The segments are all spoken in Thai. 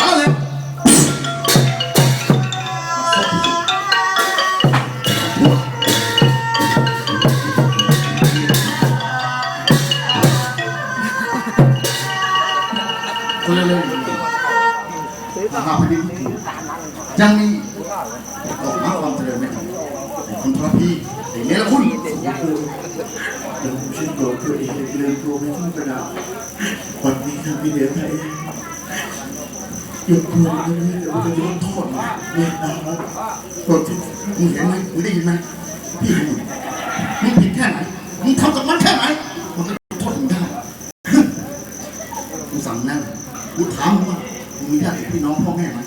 มาเลยคนเร็วๆมาหาพอดียังมีดอกม้ความเจริญไหมครับคุณพระพี่อย่างนี้ละคุณเดี๋ยวผมช่วยตัวตัวเองเรื่องตัวไม่ต้องกระดาษวันนี้ครับพี่เดียวไทย ยกตัวเรื่องนี้เดี๋ยวจะโดนโทษเนี่ยนะครับปกติมึงเห็นไหมมึงได้ยินไหมพี่มึงมึงผิดแค่ไหนมึงทำกับมันแค่ไหนมันก็โทษมึงได้กูสั่งนั่นกูถามมึงว่ามึงมีญาติพี่น้องพ่อแม่ไหม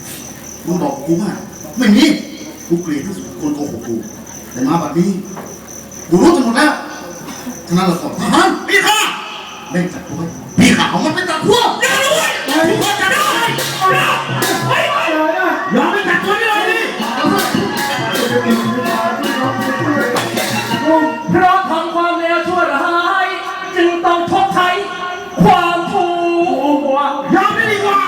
มึงบอกกูว่าไม่มีกูเกลียดที่สุดคนโกหกกูแต่มาแบบนี้กูรู้กันหมดแล้วฉะนั้นเราต้องทหารพี่ข้าเล่นจับพวกพี่ขาวมันเป็นจับกอย่าด้ ความชั่วยอมไม่ดีกว่า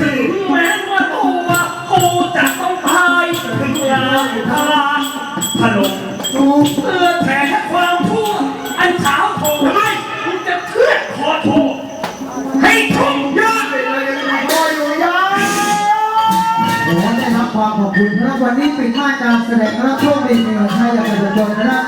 ถึงแม้ว่าตัวกูจะต้องตายถึงลางทาถล่มกูเพื่อแผ่ความชั่วอันเช้าโถทำไมกูจะเพื่อขอโทษให้ทุกยอดขอได้รับความขอบคุณนะครับวันนี้ปิดมานการแสดงพรับโชคดีในวันไทยจากประชาชนนะครับ